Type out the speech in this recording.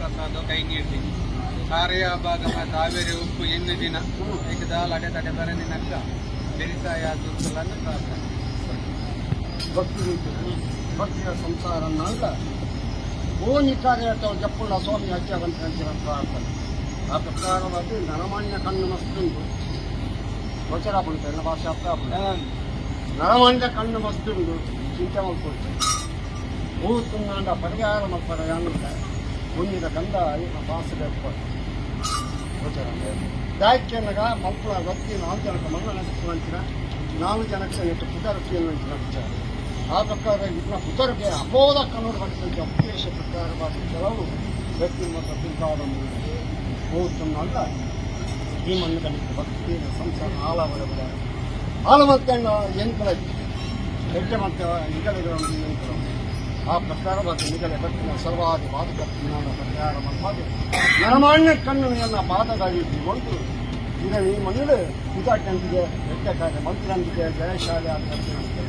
ಪ್ರಸಾದ ಕೈ ನೀಡಿ. ಕಾರ್ಯ ಭಾಗಮ ಕಾವೇರಿ ಉಪ್ಪು ಎಣ್ಣೆ ದಿನ. ಏಕದಾಲ್ ಲಡೆ ತಡೆ ಬರ ನಿನಕ್ಕ ಬೆರಿಸಾಯ ದುರ್ಗಲನ್ನು ಪ್ರಾರ್ಥನೆ ಭಕ್ತಿ ಭಕ್ತಿಯ ಸಂಸಾರ ನಾಗ ಓನಿ ಕಾರ್ಯతో ಜಪ್ಪುಳ ಸ್ವಾಮಿ ಹಚ್ಚವಂತ ಪ್ರಾರ್ಥನೆ. ಆ ಪ್ರಕಾರವಾಗಿ ನರಮಾನ್ಯ ಕಣ್ಣು ಮಸ್ತುಂಡು ಗೋಚರ ಬಂತು ಎಲ್ಲ ಭಾಷೆ ಅರ್ಥ. ನರಮಾನ್ಯ ಕಣ್ಣು ಮಸ್ತುಂಡು ಚಿಂತೆ ಮಾಡ್ಕೊಳ್ತೇವೆ. ಭೂತುಂಗಾಂಡ ಪರಿಹಾರ ಮಕ್ಕಳ ಯಾನುಂಟ ಮುಂದಿನ ಗಂಧ ಭಾಷೆ ದಾಯಕ್ಕೆ ನಗ ಮಕ್ಕಳ ವ್ಯಕ್ತಿ ನಾಲ್ಕು ಜನಕ್ಕೆ ಮಣ್ಣ ನಡೆಸುವಂತಿನ ನಾಲ್ಕು ಜನಕ್ಕೆ ನೆಟ್ಟು ಪುಟರತಿಯನ್ನು ವಿಚಾರ. ಆ ಪ್ರಕಾರ ಇದನ್ನ ಪುಟರಿಗೆ ಅಬೋಧ ಕನ್ನಡ ಬಡಿಸಿದ ಉದ್ದೇಶ ಪ್ರಕಾರವಾದ ಕೆಲವು ವ್ಯಕ್ತಿ ಮತ್ತು ತಿಂಕಾದ ಅಲ್ಲ, ಈ ಮಣ್ಣು ಕಲಿತು ಭಕ್ತಿ ಸಂಸಾರ ಆಳವರ ಮತ್ತೆ ಎಂಕಲ ಹೆಜ್ಜೆ ಮತ್ತೆ ನಿಗಲಿಗಳನ್ನು ಎಂಕಲ ಆ ಪ್ರಕಾರವಾಗಿ ನಿಗಲೆ ಭಕ್ತಿನ ಸರ್ವಾದಿ ಬಾಧಕ ಜ್ಞಾನ ಪರಿಹಾರ ಮಾಡಿ ನರಮಾನ್ಯ ಕಣ್ಣುನೆಯನ್ನ ಪಾದಗಳಿಟ್ಟುಕೊಂಡು ಈಗ ಈ ಮಣ್ಣು ಇದಾಟಂತಿಗೆ ವ್ಯಕ್ತಕಾರ್ಯ ಮಂತ್ರಂತಿಗೆ ಜಯಶಾಲೆ ಅಂತ ಹೇಳ್ತಾರೆ